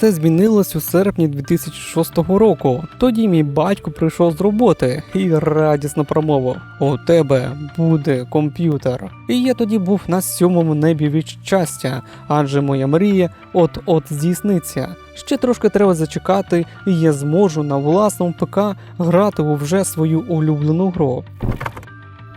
Це змінилось у серпні 2006 року. Тоді мій батько прийшов з роботи і радісно промовив: У тебе буде комп'ютер. І я тоді був на сьомому небі від щастя, адже моя мрія от-от здійсниться. Ще трошки треба зачекати, і я зможу на власному ПК грати у вже свою улюблену гру.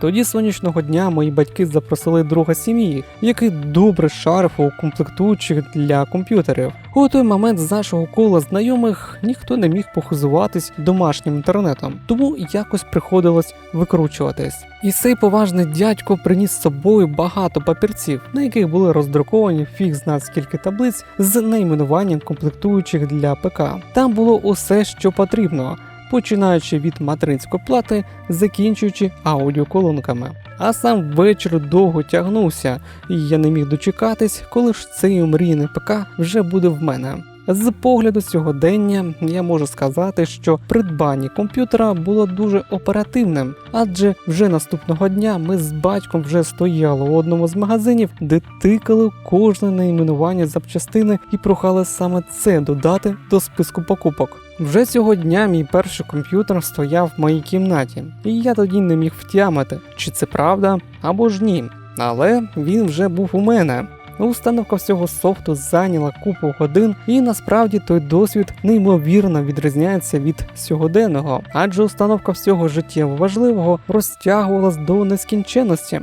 Тоді сонячного дня мої батьки запросили друга сім'ї, який добре шарив у комплектуючих для комп'ютерів. У той момент з нашого кола знайомих ніхто не міг похизуватись домашнім інтернетом, тому якось приходилось викручуватись. І цей поважний дядько приніс з собою багато папірців, на яких були роздруковані фіг зна скільки таблиць з найменуванням комплектуючих для ПК. Там було усе, що потрібно починаючи від материнської плати, закінчуючи аудіоколонками. А сам вечір довго тягнувся, і я не міг дочекатись, коли ж цей омрійний ПК вже буде в мене. З погляду сьогодення я можу сказати, що придбання комп'ютера було дуже оперативним, адже вже наступного дня ми з батьком вже стояли у одному з магазинів, де тикали кожне найменування запчастини і прохали саме це додати до списку покупок. Вже цього дня мій перший комп'ютер стояв в моїй кімнаті, і я тоді не міг втямити, чи це правда або ж ні. Але він вже був у мене. Установка всього софту зайняла купу годин, і насправді той досвід неймовірно відрізняється від сьогоденного, адже установка всього життєво важливого розтягувалась до нескінченності.